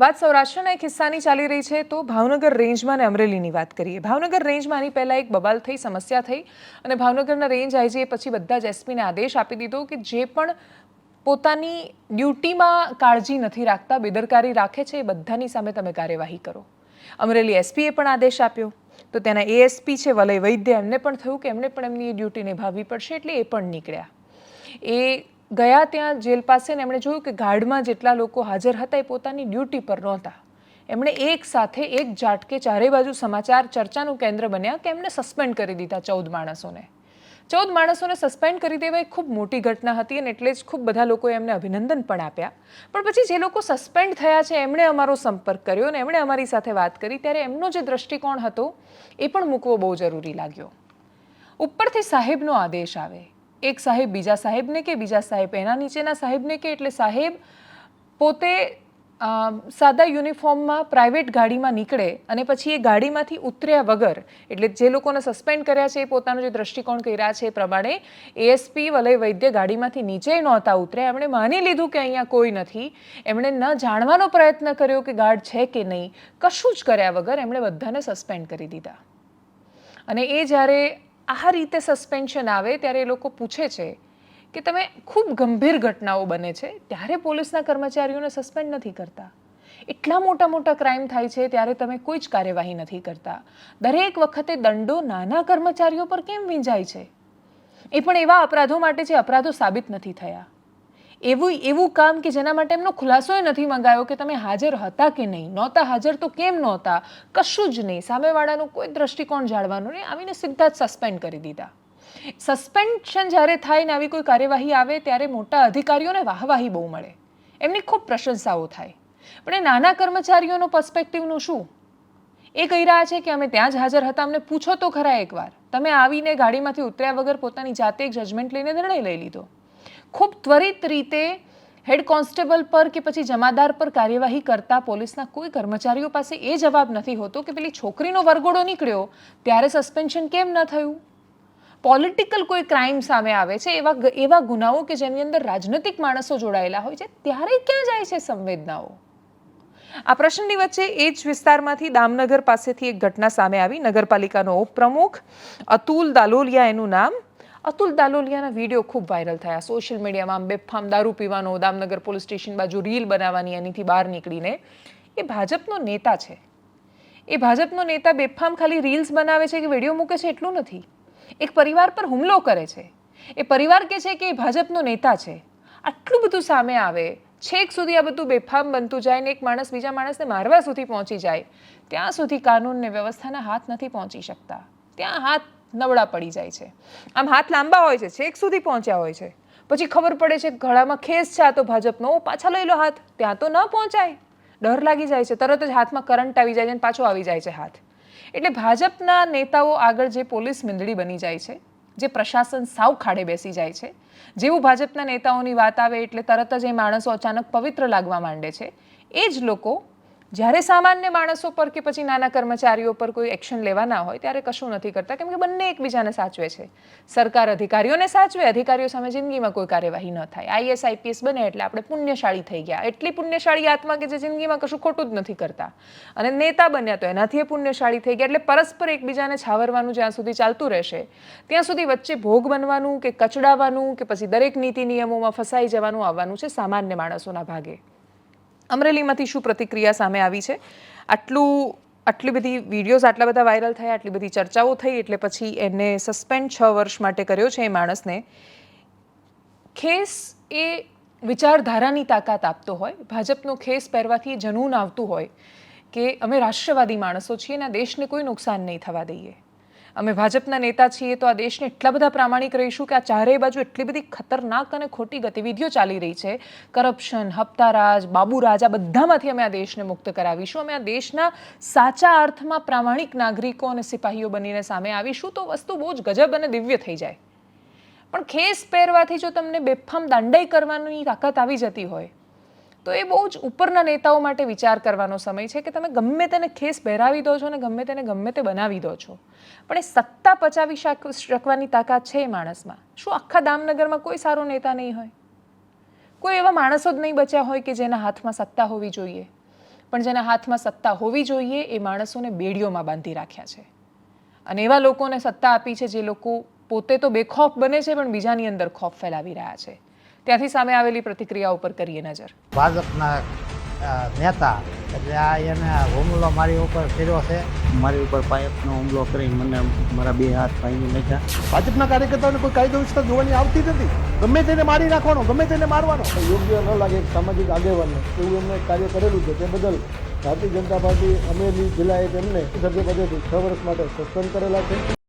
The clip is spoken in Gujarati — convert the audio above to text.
વાત સૌરાષ્ટ્રના એક હિસ્સાની ચાલી રહી છે, તો ભાવનગર રેન્જમાં અને અમરેલીની વાત કરીએ. ભાવનગર રેન્જમાં આની પહેલાં એક બબાલ થઈ, સમસ્યા થઈ અને ભાવનગરના રેન્જ આઈજીએ પછી બધા જ એસપીને આદેશ આપી દીધો કે જે પણ પોતાની ડ્યુટીમાં કાળજી નથી રાખતા, બેદરકારી રાખે છે, એ બધાની સામે તમે કાર્યવાહી કરો. અમરેલી એસપીએ પણ આદેશ આપ્યો. તો તેના એએસપી છે, વલય વૈદ્ય, એમને પણ થયું કે એમને પણ એમની એ ડ્યુટી નિભાવવી પડશે, એટલે એ પણ નીકળ્યા. એ ગયા ત્યાં જેલ પાસે ને એમણે જોયું કે ગાર્ડમાં જેટલા લોકો હાજર હતા એ પોતાની ડ્યુટી પર નહોતા. એમણે એક સાથે એક ઝાટકે ચારે બાજુ સમાચાર ચર્ચાનું કેન્દ્ર બન્યા કે એમને સસ્પેન્ડ કરી દીધા ચૌદ માણસોને. ચૌદ માણસોને સસ્પેન્ડ કરી દેવા એ ખૂબ મોટી ઘટના હતી અને એટલે જ ખૂબ બધા લોકોએ એમને અભિનંદન પણ આપ્યા. પણ પછી જે લોકો સસ્પેન્ડ થયા છે, એમણે અમારો સંપર્ક કર્યો અને એમણે અમારી સાથે વાત કરી, ત્યારે એમનો જે દ્રષ્ટિકોણ હતો એ પણ મૂકવો બહુ જરૂરી લાગ્યો. ઉપરથી સાહેબનો આદેશ આવે. એક સાહેબ બીજા સાહેબને કે બીજા સાહેબ એના નીચેના સાહેબને કે એટલે સાહેબ પોતે સાદા યુનિફોર્મમાં પ્રાઇવેટ ગાડીમાં નીકળે અને પછી એ ગાડીમાંથી ઉતર્યા વગર, એટલે જે લોકોને સસ્પેન્ડ કર્યા છે એ પોતાનો જે દ્રષ્ટિકોણ કર્યા છે એ પ્રમાણે એએસપી વલય વૈદ્ય ગાડીમાંથી નીચે નહોતા ઉતર્યા. એમણે માની લીધું કે અહીંયા કોઈ નથી. એમણે ન જાણવાનો પ્રયત્ન કર્યો કે ગાર્ડ છે કે નહીં. કશું જ કર્યા વગર એમણે બધાને સસ્પેન્ડ કરી દીધા. અને એ જ્યારે આ રીતે સસ્પેન્શન આવે ત્યારે એ લોકો પૂછે છે કે તમે ખૂબ ગંભીર ઘટનાઓ બને છે, ત્યારે પોલીસના કર્મચારીઓને સસ્પેન્ડ નથી કરતા. એટલા મોટા મોટા ક્રાઇમ થાય છે ત્યારે તમે કોઈ જ કાર્યવાહી નથી કરતા. દરેક વખતે દંડો નાના કર્મચારીઓ પર કેમ વીંજાય છે? એ પણ એવા અપરાધો માટે જે અપરાધો સાબિત નથી થયા. એવું એવું કામ કે જેના માટે એમનો ખુલાસોય નથી મંગાયો કે તમે હાજર હતા કે નહીં? નહોતા હાજર તો કેમ નહોતા? કશું જ નહીં. સામેવાળાનું કોઈ દ્રષ્ટિકોણ જાળવાનું નહીં. આવીને સીધા જ સસ્પેન્ડ કરી દીધા. સસ્પેન્શન જ્યારે થાય ને આવી કોઈ કાર્યવાહી આવે, ત્યારે મોટા અધિકારીઓને વાહવાહી બહુ મળે. એમની ખૂબ પ્રશંસાઓ થાય. પણ એ નાના કર્મચારીઓનો પર્સ્પેક્ટિવનું શું? એ કહી રહ્યા છે કે અમે ત્યાં જ હાજર હતા. અમને પૂછો તો ખરા એકવાર. તમે આવીને ગાડીમાંથી ઉતર્યા વગર પોતાની જાતે એક જજમેન્ટ લઈને નિર્ણય લઈ લીધો. ખૂબ ત્વરિત રીતે હેડ કોન્સ્ટેબલ પર કે પછી જમાદાર પર કાર્યવાહી કરતા પોલીસના કોઈ કર્મચારીઓ પાસે એ જવાબ નથી હોતો કે પેલી છોકરીનો વરઘોડો નીકળ્યો ત્યારે સસ્પેન્શન કેમ ન થયું? પોલિટિકલ કોઈ ક્રાઇમ સામે આવે છે એવા એવા ગુનાઓ કે જેની અંદર રાજનૈતિક માણસો જોડાયેલા હોય છે ત્યારે ક્યાં જાય છે સંવેદનાઓ? આ પ્રશ્નની વચ્ચે એ જ વિસ્તારમાંથી દામનગર પાસેથી એક ઘટના સામે આવી. નગરપાલિકાનો ઉપપ્રમુખ અતુલ દાલોલિયા એનું નામ અતુલ દાલોલિયાના વીડિયો ખૂબ વાયરલ થયા. સોશિયલ મીડિયામાં બેફામ દારૂ પીવાનો, દામનગર પોલીસ સ્ટેશન બાજુ રીલ બનાવવાની એનીથી બહાર નીકળીને એ ભાજપનો નેતા છે. એ ભાજપનો નેતા બેફામ ખાલી રીલ્સ બનાવે છે કે વીડિયો મૂકે છે એટલું નથી. એક પરિવાર પર હુમલો કરે છે. એ પરિવાર કે છે કે એ ભાજપનો નેતા છે. આટલું બધું સામે આવે, છેક સુધી આ બધું બેફામ બનતું જાય ને એક માણસ બીજા માણસને મારવા સુધી પહોંચી જાય, ત્યાં સુધી કાનૂન ને વ્યવસ્થાના હાથ નથી પહોંચી શકતા. ત્યાં હાથ નબળા પડી જાય છે. આમ હાથ લાંબા હોય છે, છેક સુધી પહોંચ્યા હોય છે. પછી ખબર પડે છે ગળામાં ખેસ છે, આ તો ભાજપનો. પાછા લઈ લો હાથ. ત્યાં તો ન પહોંચાય. ડર લાગી જાય છે, તરત જ હાથમાં કરંટ આવી જાય છે અને પાછો આવી જાય છે હાથ. એટલે ભાજપના નેતાઓ આગળ જે પોલીસ મિંદડી બની જાય છે, જે પ્રશાસન સાવ ખાડે બેસી જાય છે, જેવું ભાજપના નેતાઓની વાત આવે એટલે તરત જ એ માણસો અચાનક પવિત્ર લાગવા માંડે છે, એ જ લોકો જ્યારે સામાન્ય માણસો પર કે પછી નાના કર્મચારીઓ પર કોઈ એક્શન લેવાના હોય, ત્યારે કશું નથી કરતા. કેમ કે બંને એકબીજાને સાચવે છે. સરકાર અધિકારીઓને સાચવે, અધિકારીઓ સામે જિંદગીમાં કોઈ કાર્યવાહી ન થાય. આઈએસ, આઈપીએસ બને એટલે આપણે પુણ્યશાળી થઈ ગયા. એટલી પુણ્યશાળી આત્મા કે જે જિંદગીમાં કશું ખોટું જ નથી કરતા. અને નેતા બન્યા તો એનાથી પુણ્યશાળી થઈ ગયા. એટલે પરસ્પર એકબીજાને છાવરવાનું જ્યાં સુધી ચાલતું રહેશે, ત્યાં સુધી વચ્ચે ભોગ બનવાનું કે કચડાવાનું કે પછી દરેક નીતિ નિયમોમાં ફસાઈ જવાનું આવવાનું છે સામાન્ય માણસોના ભાગે. અમરેલીમાંથી શું પ્રતિક્રિયા સામે આવી છે? આટલું, આટલી બધી વિડીયોઝ આટલા બધા વાયરલ થયા, આટલી બધી ચર્ચાઓ થઈ, એટલે પછી એને સસ્પેન્ડ છ વર્ષ માટે કર્યો છે એ માણસને. ખેસ એ વિચારધારાની તાકાત આપતો હોય, ભાજપનો ખેસ પહેરવાથી જનૂન આવતું હોય કે અમે રાષ્ટ્રવાદી માણસો છીએ અને દેશને કોઈ નુકસાન નહીં થવા દઈએ. અમે ભાજપના નેતા છીએ તો આ દેશને એટલા બધા પ્રામાણિક રહીશું કે આ ચારેય બાજુ એટલી બધી ખતરનાક અને ખોટી ગતિવિધિઓ ચાલી રહી છે. કરપ્શન, હપ્તારાજ, બાબુરાજ, આ બધામાંથી અમે આ દેશને મુક્ત કરાવીશું. અમે આ દેશના સાચા અર્થમાં પ્રામાણિક નાગરિકો અને સિપાહીઓ બનીને સામે આવીશું તો વસ્તુ બહુ જ ગજબ અને દિવ્ય થઈ જાય. પણ ખેસ પહેરવાથી જો તમને બેફામ દાંડાઈ કરવાની તાકાત આવી જતી હોય તો એ બહુ જ ઉપરના નેતાઓ માટે વિચાર કરવાનો સમય છે કે તમે ગમે તેને ખેસ પહેરાવી દો છો અને ગમે તેને ગમે તે બનાવી દો છો. પણ એ સત્તા પચાવી શાક- શકવાની તાકાત છે એ માણસમાં. શું આખા દામનગરમાં કોઈ સારો નેતા નહીં હોય? કોઈ એવા માણસો જ નહીં બચ્યા હોય કે જેના હાથમાં સત્તા હોવી જોઈએ. પણ જેના હાથમાં સત્તા હોવી જોઈએ એ માણસોને બેડીઓમાં બાંધી રાખ્યા છે. અને એવા લોકોને સત્તા આપી છે જે લોકો પોતે તો બેખોફ બને છે પણ બીજાની અંદર ખોફ ફેલાવી રહ્યા છે. ત્યાંથી સામે આવેલી પ્રતિક્રિયા ઉપર કરીએ નજર. ભાજપના નેતા એટલે આ એને હુમલો મારી ઉપર કર્યો છે. મારી ઉપર પાઇપનો હુમલો કરી મને મારા બે હાથ ભાંગી નાખ્યા. ભાજપના કાર્યકર્તાઓને કોઈ કાયદો વ્યવસ્થા જોવાની આવતી નથી. ગમે તેને મારી નાખવાનો ગમે તેને મારવાનો. યોગ્ય ન લાગે સામાજિક આગેવાનને. એવું એમને કાર્ય કરેલું છે. તે બદલ ભારતીય જનતા પાર્ટી અમરેલી જિલ્લાએ તેમને સભ્યપદેથી છ વર્ષ માટે સસ્પેન્ડ કરેલા છે.